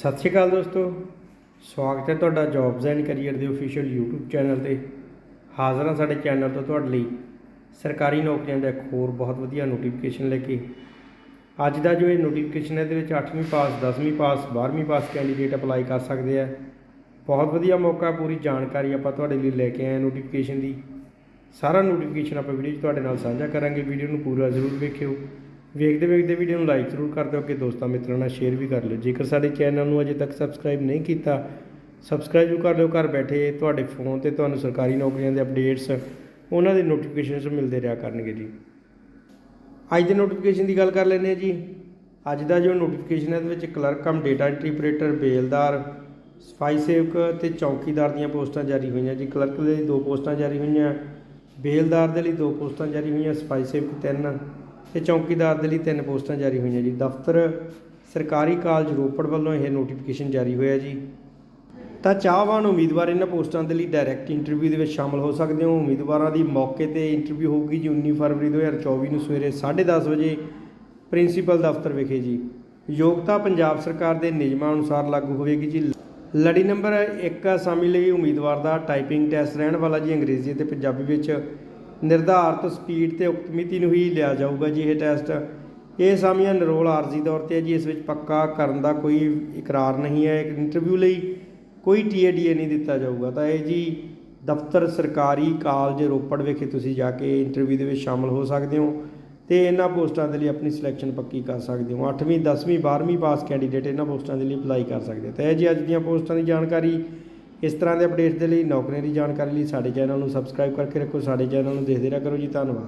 ਸਤਿ ਸ਼੍ਰੀ ਅਕਾਲ ਦੋਸਤੋ। ਸਵਾਗਤ ਹੈ ਤੁਹਾਡਾ ਜੌਬਸ ਐਂਡ ਕੈਰੀਅਰ ਦੇ ਅਫੀਸ਼ੀਅਲ YouTube ਚੈਨਲ ਤੇ। ਹਾਜ਼ਰ ਹਾਂ ਸਾਡੇ ਚੈਨਲ ਤੋਂ ਤੁਹਾਡੇ ਲਈ ਸਰਕਾਰੀ ਨੌਕਰੀਆਂ ਦਾ ਇੱਕ ਹੋਰ ਬਹੁਤ ਵਧੀਆ ਨੋਟੀਫਿਕੇਸ਼ਨ ਲੈ ਕੇ। ਅੱਜ ਦਾ ਜੋ ਇਹ ਨੋਟੀਫਿਕੇਸ਼ਨ ਹੈ, ਇਹਦੇ ਵਿੱਚ 8ਵੀਂ ਪਾਸ 10ਵੀਂ ਪਾਸ 12ਵੀਂ ਪਾਸ ਕੈਂਡੀਡੇਟ ਅਪਲਾਈ ਕਰ ਸਕਦੇ ਆ। ਬਹੁਤ ਵਧੀਆ ਮੌਕਾ, ਪੂਰੀ ਜਾਣਕਾਰੀ ਆਪਾਂ ਤੁਹਾਡੇ ਲਈ ਲੈ ਕੇ ਆਏ ਨੋਟੀਫਿਕੇਸ਼ਨ ਦੀ। ਸਾਰਾ ਨੋਟੀਫਿਕੇਸ਼ਨ ਆਪਾਂ ਵੀਡੀਓ 'ਚ ਤੁਹਾਡੇ ਨਾਲ ਸਾਂਝਾ ਕਰਾਂਗੇ। ਵੀਡੀਓ ਨੂੰ ਪੂਰਾ ਜ਼ਰੂਰ ਵੇਖਿਓ। ਵੇਖਦੇ ਵੇਖਦੇ ਵੀਡੀਓ ਨੂੰ ਲਾਈਕ ਜ਼ਰੂਰ ਕਰ ਦਿਓ ਕਿ ਦੋਸਤਾਂ ਮਿੱਤਰਾਂ ਨਾਲ ਸ਼ੇਅਰ ਵੀ ਕਰ ਲਿਓ। ਜੇਕਰ ਸਾਡੇ ਚੈਨਲ ਨੂੰ ਅਜੇ ਤੱਕ ਸਬਸਕ੍ਰਾਈਬ ਨਹੀਂ ਕੀਤਾ ਸਬਸਕ੍ਰਾਈਬ ਵੀ ਕਰ ਲਿਓ। ਘਰ ਬੈਠੇ ਤੁਹਾਡੇ ਫੋਨ ਤੇ ਤੁਹਾਨੂੰ ਸਰਕਾਰੀ ਨੌਕਰੀਆਂ ਦੇ ਅਪਡੇਟਸ ਉਹਨਾਂ ਦੇ ਨੋਟੀਫਿਕੇਸ਼ਨਸ ਮਿਲਦੇ ਰਿਹਾ ਕਰਨਗੇ ਜੀ। ਅੱਜ ਦੇ ਨੋਟੀਫਿਕੇਸ਼ਨ ਦੀ ਗੱਲ ਕਰ ਲੈਂਦੇ ਹਾਂ ਜੀ। ਅੱਜ ਦਾ ਜੋ ਨੋਟੀਫਿਕੇਸ਼ਨ ਹੈ, ਇਹਦੇ ਵਿੱਚ clerk cum data entry operator ਬੇਲਦਾਰ ਸਫ਼ਾਈ ਸੇਵਕ ਤੇ ਚੌਕੀਦਾਰ ਦੀਆਂ ਪੋਸਟਾਂ ਜਾਰੀ ਹੋਈਆਂ ਜੀ। ਕਲਰਕ ਦੇ ਲਈ ਦੋ ਪੋਸਟਾਂ ਜਾਰੀ ਹੋਈਆਂ ਬੇਲਦਾਰ ਦੇ ਲਈ ਦੋ ਪੋਸਟਾਂ ਜਾਰੀ ਹੋਈਆਂ ਸਫ਼ਾਈ ਸੇਵਕ ਤਿੰਨ ਤੇ ਚੌਕੀਦਾਰ ਦੇ ਲਈ ਤਿੰਨ ਪੋਸਟਾਂ ਜਾਰੀ ਹੋਈਆਂ ਜੀ। ਦਫ਼ਤਰ, ਸਰਕਾਰੀ ਕਾਲਜ ਰੋਪੜ ਵੱਲੋਂ ਇਹ ਨੋਟੀਫਿਕੇਸ਼ਨ ਜਾਰੀ ਹੋਇਆ ਜੀ। ਤਾਂ ਚਾਹਵਾਨ ਉਮੀਦਵਾਰ ਇਹਨਾਂ ਪੋਸਟਾਂ ਦੇ ਲਈ ਡਾਇਰੈਕਟ ਇੰਟਰਵਿਊ ਦੇ ਵਿੱਚ ਸ਼ਾਮਲ ਹੋ ਸਕਦੇ ਹੋ। ਉਮੀਦਵਾਰਾਂ ਦੀ ਮੌਕੇ ਤੇ ਇੰਟਰਵਿਊ ਹੋਊਗੀ ਜੀ 19 ਫਰਵਰੀ 2024 ਨੂੰ ਸਵੇਰੇ 10:30 ਵਜੇ ਪ੍ਰਿੰਸੀਪਲ ਦਫ਼ਤਰ ਵਿਖੇ ਜੀ। ਯੋਗਤਾ ਪੰਜਾਬ ਸਰਕਾਰ ਦੇ ਨਿਯਮਾਂ ਅਨੁਸਾਰ ਲਾਗੂ ਹੋਵੇਗੀ ਜੀ। ਲੜੀ ਨੰਬਰ 1 ਅਸਾਮੀ ਲਈ ਉਮੀਦਵਾਰ ਦਾ ਟਾਈਪਿੰਗ ਟੈਸਟ ਰਹਿਣ ਵਾਲਾ ਜੀ ਅੰਗਰੇਜ਼ੀ ਅਤੇ ਪੰਜਾਬੀ ਵਿੱਚ। ਨਿਰਧਾਰਤ ਸਪੀਡ ਤੇ ਉਕਤ ਮਿਤੀ ਨੂੰ ਹੀ ਲਿਆ ਜਾਊਗਾ ਜੀ ਇਹ ਟੈਸਟ। ਇਹ ਅਸਾਮੀਆਂ ਨਿਰੋਲ ਆਰਜ਼ੀ ਤੌਰ ਤੇ ਹੈ ਜੀ, ਇਸ ਵਿੱਚ ਪੱਕਾ ਕਰਨ ਦਾ ਕੋਈ ਇਕਰਾਰ ਨਹੀਂ ਹੈ। ਇੱਕ ਇੰਟਰਵਿਊ ਲਈ ਕੋਈ ਟੀਏਡੀਏ ਨਹੀਂ ਦਿੱਤਾ ਜਾਊਗਾ। ਤਾਂ ਇਹ ਜੀ ਦਫ਼ਤਰ ਸਰਕਾਰੀ ਕਾਲਜ ਰੋਪੜ ਵਿਖੇ ਤੁਸੀਂ ਜਾ ਕੇ ਇੰਟਰਵਿਊ ਦੇ ਵਿੱਚ ਸ਼ਾਮਲ ਹੋ ਸਕਦੇ ਹੋ ਤੇ ਇਹਨਾਂ ਪੋਸਟਾਂ ਦੇ ਲਈ ਆਪਣੀ ਸਿਲੈਕਸ਼ਨ ਪੱਕੀ ਕਰ ਸਕਦੇ ਹੋ। 8ਵੀਂ 10ਵੀਂ 12ਵੀਂ ਪਾਸ ਕੈਂਡੀਡੇਟ ਇਹਨਾਂ ਪੋਸਟਾਂ ਦੇ ਲਈ ਅਪਲਾਈ ਕਰ ਸਕਦੇ ਹੋ। ਤਾਂ ਇਹ ਜੀ ਅੱਜ ਦੀਆਂ ਪੋਸਟਾਂ ਦੀ ਜਾਣਕਾਰੀ ਇਸ ਤਰ੍ਹਾਂ ਦੇ ਅਪਡੇਟਸ ਦੇ ਲਈ ਨੌਕਰੀਆਂ ਦੀ ਜਾਣਕਾਰੀ ਲਈ ਸਾਡੇ ਚੈਨਲ ਨੂੰ ਸਬਸਕ੍ਰਾਈਬ ਕਰਕੇ ਰੱਖੋ, ਸਾਡੇ ਚੈਨਲ ਨੂੰ ਦੇਖਦੇ ਰਿਹਾ ਕਰੋ ਜੀ, ਧੰਨਵਾਦ।